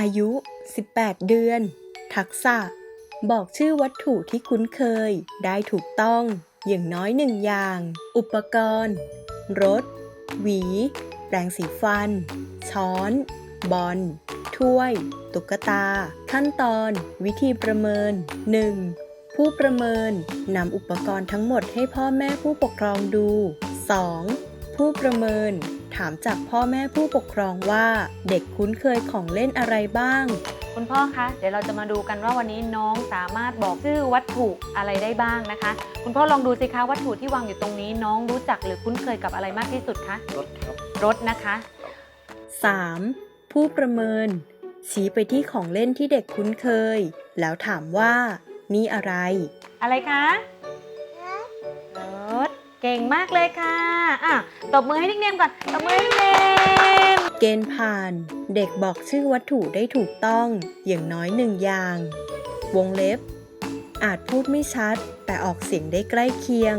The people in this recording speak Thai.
อายุ 18 เดือน ทักษะ บอกชื่อวัตถุที่คุ้นเคย ได้ถูกต้อง อย่างน้อยหนึ่งอย่าง อุปกรณ์ รถ หวี แปรงสีฟัน ช้อน บอล ถ้วย ตุ๊กตา ขั้นตอน วิธีประเมิน 1. ผู้ประเมิน นำอุปกรณ์ทั้งหมดให้พ่อแม่ผู้ปกครองดู 2. ผู้ประเมิน ถามจากพ่อแม่ผู้ปกครองว่า เด็กคุ้นเคยของเล่นอะไรบ้าง คุณพ่อคะ เดี๋ยวเราจะมาดูกันว่าวันนี้น้องสามารถบอกชื่อวัตถุอะไรได้บ้างนะคะ คุณพ่อลองดูสิคะวัตถุที่วางอยู่ตรงนี้ น้องรู้จักหรือคุ้นเคยกับอะไรมากที่สุดคะรถครับรถนะคะ 3. ผู้ประเมิน ชี้ไปที่ของเล่นที่เด็กคุ้นเคย แล้วถามว่า นี่อะไร อะไรคะรถ เก่งมากเลยค่ะอะตบมือให้นิกเนมก่อนตบมือให้นิกเนมเกณฑ์ผ่าน เด็กบอกชื่อวัตถุได้ถูกต้องอย่างน้อยหนึ่งอย่าง วงเล็บ อาจพูดไม่ชัด แต่ออกเสียงได้ใกล้เคียง